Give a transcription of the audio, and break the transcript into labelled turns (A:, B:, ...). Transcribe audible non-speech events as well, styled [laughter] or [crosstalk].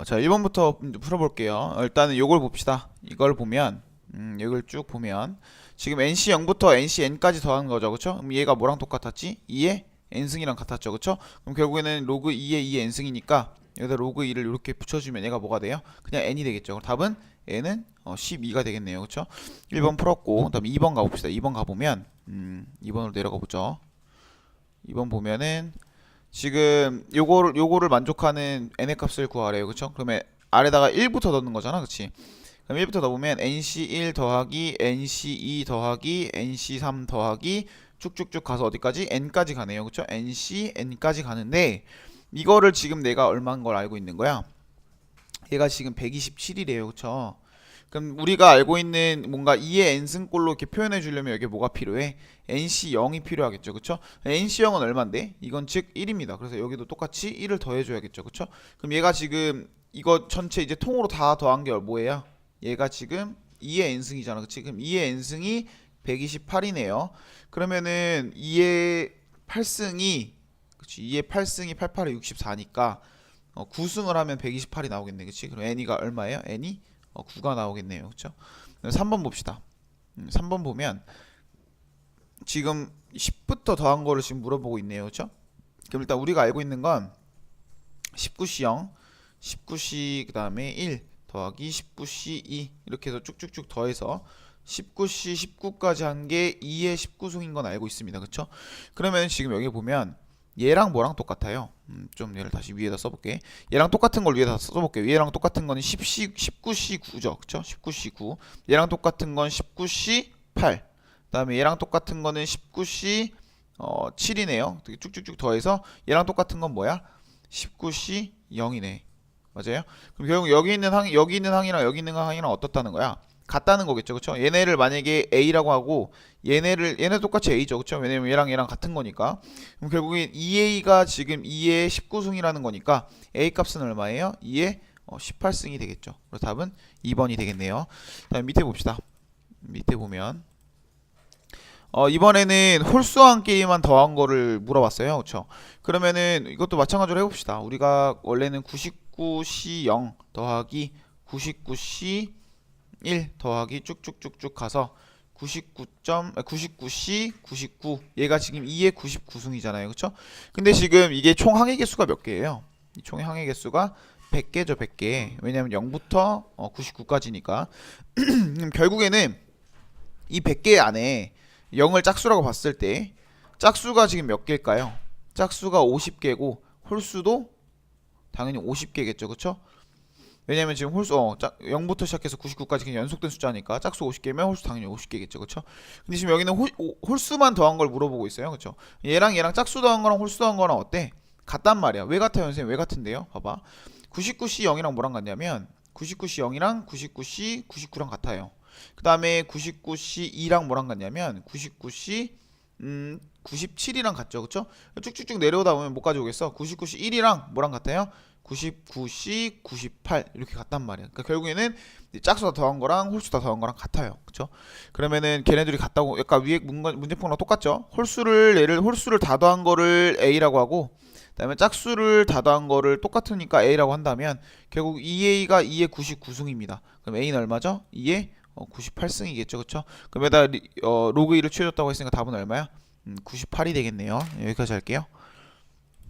A: 어, 자 1번부터 풀어볼게요. 어, 일단은 요걸 봅시다. 이걸 보면 음, 이걸 쭉 보면 지금 NC 0부터 NC n까지 더하는 거죠, 그렇죠? 그럼 얘가 뭐랑 똑같았지? 2의 n승이랑 같았죠, 그렇죠? 그럼 결국에는 로그 2의 2의 n승이니까 여기다 로그 2를 이렇게 붙여주면 얘가 뭐가 돼요? 그냥 n이 되겠죠. 그럼 답은 n은 어, 12가 되겠네요, 그렇죠? 1번 풀었고 그 다음에 2번 가봅시다. 2번 가보면 음, 2번으로 내려가 보죠. 2번 보면은 지금 요거를 요거를 만족하는 n의 값을 구하래요. 그렇죠? 그러면 아래다가 1부터 넣는 거잖아. 그렇지? 그럼 1부터 넣으면 nc1 더하기 nc2 더하기 nc3 더하기 쭉쭉쭉 가서 어디까지? n까지 가네요. 그렇죠? nc n까지 가는데 이거를 지금 내가 얼마인 걸 알고 있는 거야? 얘가 지금 127이래요. 그렇죠? 그럼 우리가 알고 있는 뭔가 2의 n승꼴로 이렇게 표현해 주려면 여기 뭐가 필요해? nc0이 필요하겠죠. 그쵸? nc0은 얼마인데? 이건 즉 1입니다. 그래서 여기도 똑같이 1을 더해 줘야겠죠. 그쵸? 그럼 얘가 지금 이거 전체 이제 통으로 다 더한 게 뭐예요? 얘가 지금 2의 n승이잖아. 그치? 그럼 2의 n승이 128이네요. 그러면은 2의 8승이 그치? 2의 8승이 88에 64니까 어, 9승을 하면 128이 나오겠네. 그치? 그럼 n이가 얼마예요? n이 어, 9가 나오겠네요. 그렇죠? 3번 봅시다. 음, 3번 보면 지금 10부터 더한 거를 지금 물어보고 있네요. 그렇죠? 그럼 일단 우리가 알고 있는 건 19시 0, 19시 그 다음에 1 더하기 19시 2 이렇게 해서 쭉쭉쭉 더해서 19시 19까지 한 게 2의 19승인 건 알고 있습니다. 그렇죠? 그러면 지금 여기 보면 얘랑 뭐랑 똑같아요? 음, 좀 얘를 다시 위에다 써볼게. 얘랑 똑같은 걸 위에다 써볼게. 얘랑 똑같은 거는 10시, 19시 9죠. 그쵸? 19시 9. 얘랑 똑같은 건 19시 8. 그 다음에 얘랑 똑같은 거는 19시 어, 7이네요. 쭉쭉쭉 더해서 얘랑 똑같은 건 뭐야? 19시 0이네. 맞아요? 그럼 결국 여기 있는 항, 여기 있는 항이랑 여기 있는 항이랑 어떻다는 거야? 같다는 거겠죠. 그쵸? 얘네를 만약에 A라고 하고 얘네를 얘네 똑같이 A죠. 그쵸? 왜냐면 얘랑 얘랑 같은 거니까. 그럼 결국에 2A가 지금 2의 19승이라는 거니까 A 값은 얼마예요? 2의 어, 18승이 되겠죠. 그래서 답은 2번이 되겠네요. 다음 밑에 봅시다. 밑에 보면 어, 이번에는 홀수한 게임만 더한 거를 물어봤어요. 그쵸? 그러면은 이것도 마찬가지로 해 봅시다. 우리가 원래는 99C 0 더하기 99C 1 더하기 쭉쭉쭉쭉 가서 99 점 99C 99 얘가 지금 2의 99승이잖아요. 그렇죠? 근데 지금 이게 총 항해 개수가 몇 개예요? 이 총의 항해 개수가 100개죠, 100개. 왜냐면 0부터 어, 99까지니까. [clears throat] 결국에는 이 100개 안에 0을 짝수라고 봤을 때 짝수가 지금 몇 개일까요? 짝수가 50개고 홀수도 당연히 50개겠죠. 그렇죠? 왜냐면 지금 홀수 어, 짝, 0부터 시작해서 99까지 그냥 연속된 숫자니까 짝수 50개면 홀수 당연히 50개겠죠. 그렇죠? 근데 지금 여기는 홀, 오- 홀수만 더한 걸 물어보고 있어요. 그렇죠? 얘랑 얘랑 짝수 더한 거랑 홀수 더한 거랑 어때? 같단 말이야. 왜 같아요, 선생님? 왜 같은데요? 봐봐. 99C 0이랑 뭐랑 같냐면 99C 0이랑 99C 99랑 같아요. 그 다음에 99C 2랑 뭐랑 같냐면 99C 음 97이랑 같죠, 그렇죠? 쭉쭉쭉 내려오다 보면 못 가져오겠어. 99C 1이랑 뭐랑 같아요? 99C 98 이렇게 같단 말이야. 그러니까 결국에는 이제 짝수 다 더한 거랑 홀수 다 더한 거랑 같아요. 그렇죠? 그러면은 걔네들이 같다고 약간 위에 문가- 문제풍랑 똑같죠? 홀수를 얘를 홀수를 다 더한 거를 A라고 하고 그다음에 짝수를 다 더한 거를 똑같으니까 A라고 한다면 결국 2A가 2의 99승입니다. 그럼 A는 얼마죠? 2의 98승이겠죠. 그렇죠? 그럼 여기다 리- 어, 로그 2를 취해줬다고 했으니까 답은 얼마야? 음, 98이 되겠네요. 여기까지 할게요.